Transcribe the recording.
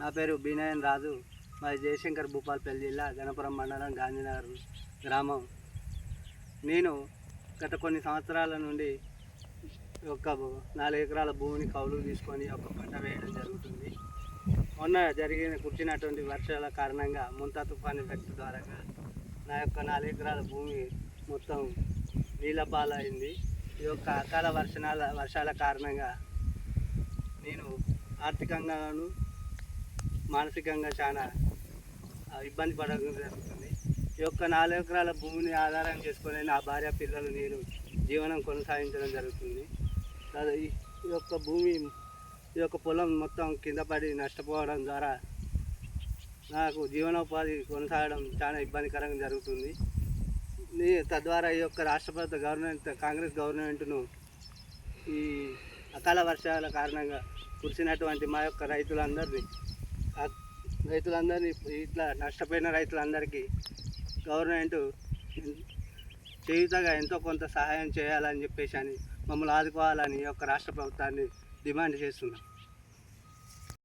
నా పేరు బీనాయన్ రాజు. మాది జయశంకర్ భూపాల్పల్లి జిల్లా గణపురం మండలం గాంధీనగర్ గ్రామం. నేను గత కొన్ని సంవత్సరాల నుండి ఒక నాలుగు ఎకరాల భూమిని కౌలు తీసుకొని ఒక పంట వేయడం జరుగుతుంది. మొన్న జరిగిన కుట్టినటువంటి వర్షాల కారణంగా ముంతా తుఫాన్ ఎఫెక్ట్ ద్వారా నా యొక్క నాలుగు ఎకరాల భూమి మొత్తం నీళ్ళ పాలైంది ఈ యొక్క అకాల వర్షాల వర్షాల కారణంగా నేను ఆర్థికంగాను మానసికంగా చాలా ఇబ్బంది పడడం జరుగుతుంది. ఈ యొక్క నాలుగు ఎకరాల భూమిని ఆధారం చేసుకొని నా భార్య పిల్లలు నేను జీవనం కొనసాగించడం జరుగుతుంది. ఈ యొక్క భూమి ఈ యొక్క పొలం మొత్తం కింద పడి నష్టపోవడం ద్వారా నాకు జీవనోపాధి కొనసాగడం చాలా ఇబ్బందికరంగా జరుగుతుంది. తద్వారా ఈ యొక్క రాష్ట్రపతి గవర్నమెంట్ కాంగ్రెస్ గవర్నమెంట్ను ఈ అకాల వర్షాల కారణంగా కురిసినటువంటి మా యొక్క రైతులందరినీ రైతులందరినీ ఇట్లా నష్టపోయిన రైతులందరికీ గవర్నమెంట్ చేయుతగా ఎంతో కొంత సహాయం చేయాలని చెప్పేసి అని మమ్మల్ని ఆదుకోవాలని ఈ యొక్క రాష్ట్ర ప్రభుత్వాన్ని డిమాండ్ చేస్తున్నాం.